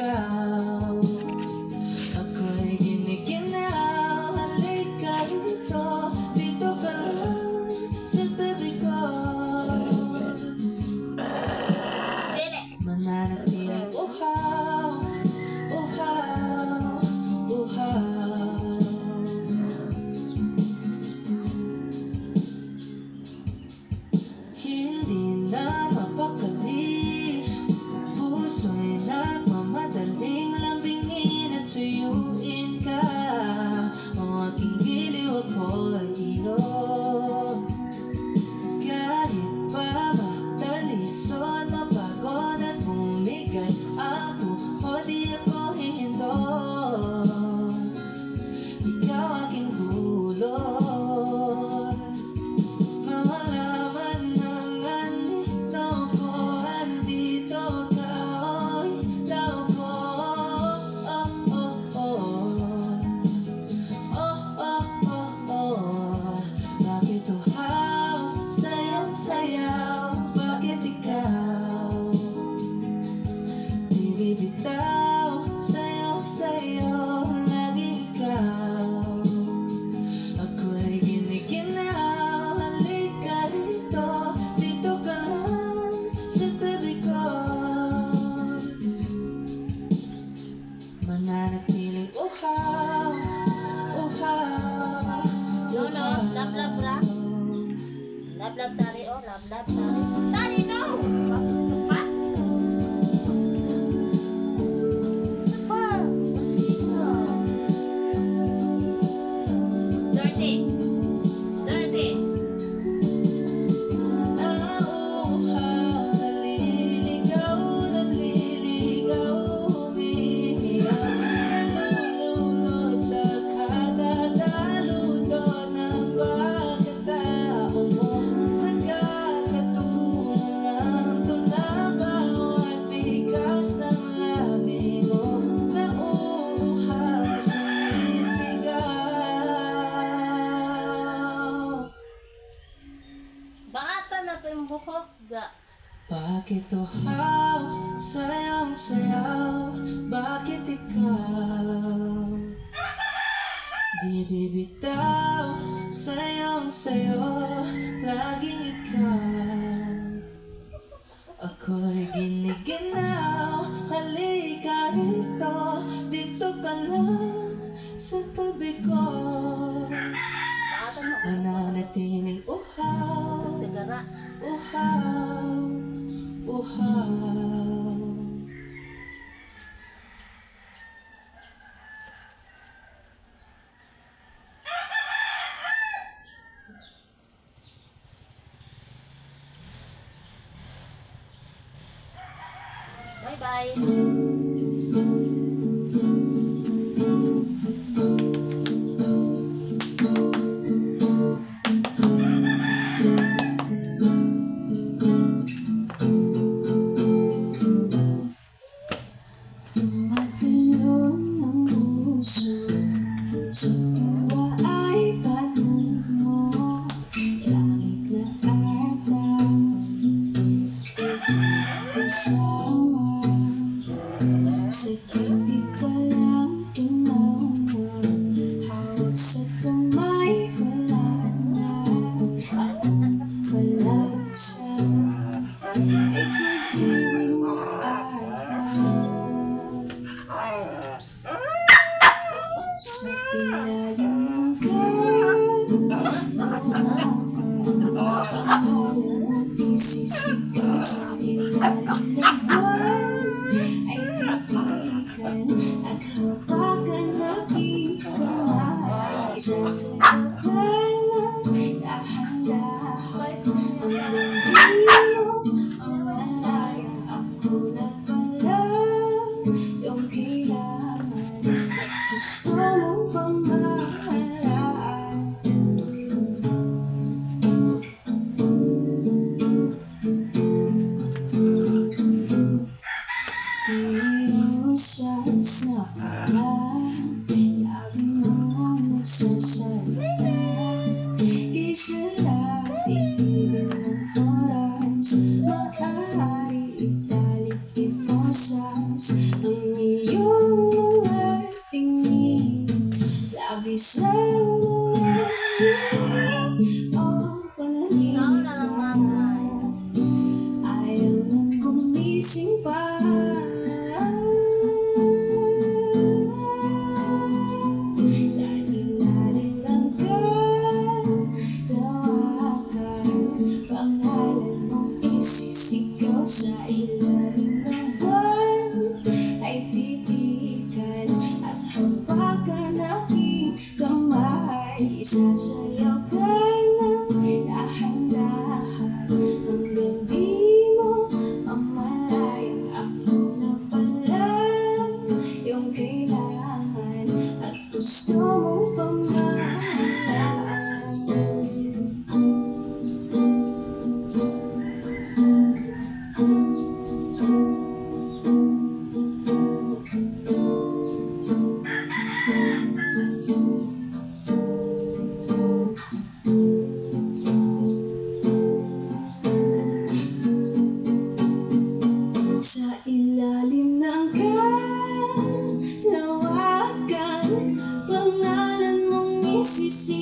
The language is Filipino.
ikaw. Ako'y giniginaw Halika Dito ka Sa tabi ko. Mananatiling uhaw Uhaw Uhaw. Hindi na hukga Bakit uhaw, sayang sayaw, bakit ikaw? Di bibitaw, sayang sayo, laging ikaw. Ako'y giniginaw 拜。细心装扮 He. sim.